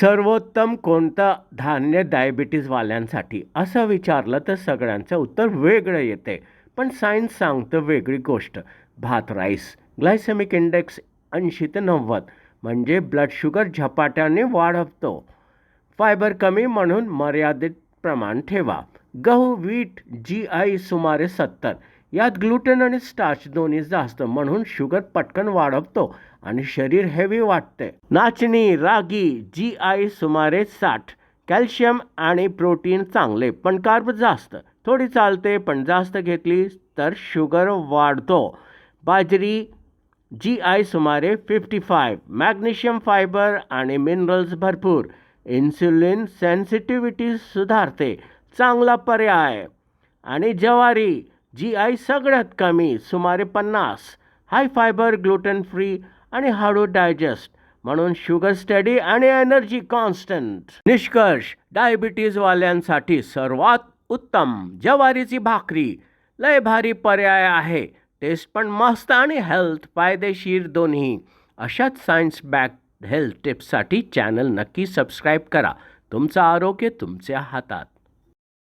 सर्वोत्तम कोणतं धान्य डायबिटीजवाल्यांसाठी असं विचारलं तर सगळ्यांचं उत्तर वेगळं येते. पण सायन्स सांगतं वेगळी गोष्ट. भात राईस ग्लायसेमिक इंडेक्स ऐंशी ते नव्वद. म्हणजे ब्लड शुगर झपाट्याने वाढवतो. फायबर कमी म्हणून मर्यादित प्रमाण ठेवा. गहू वीट जी आय सुमारे सत्तर. यात ग्लुटेन आणि स्टार्च दोन्ही जास्त म्हणून शुगर पटकन वाढवतो आणि शरीर हेवी वाटते. नाचणी रागी जी आय सुमारे साठ. कॅल्शियम आणि प्रोटीन चांगले पण कार्ब जास्त. थोडी चालते पण जास्त घेतली तर शुगर वाढतो. बाजरी जी आय सुमारे फिफ्टी फाय मॅग्नेशियम फायबर आणि मिनरल्स भरपूर. इन्सुलिन सेन्सिटिव्हिटी सुधारते. चांगला पर्याय. आणि ज्वारी जी आय सगळ्यात कमी सुमारे पन्नास. हाय फायबर ग्लुटेन फ्री आणि हळू डायजेस्ट म्हणून शुगर स्टडी आणि एनर्जी कॉन्स्टंट निष्कर्ष डायबिटीजवाल्यांसाठी सर्वात उत्तम ज्वारीची भाकरी. लय भारी पर्याय आहे. टेस्ट पण मस्त आणि हेल्थ फायदेशीर दोन्ही. अशाच सायन्स बॅक हेल्थ टिप्ससाठी चॅनल नक्की सबस्क्राईब करा. तुमचं आरोग्य तुमच्या हातात.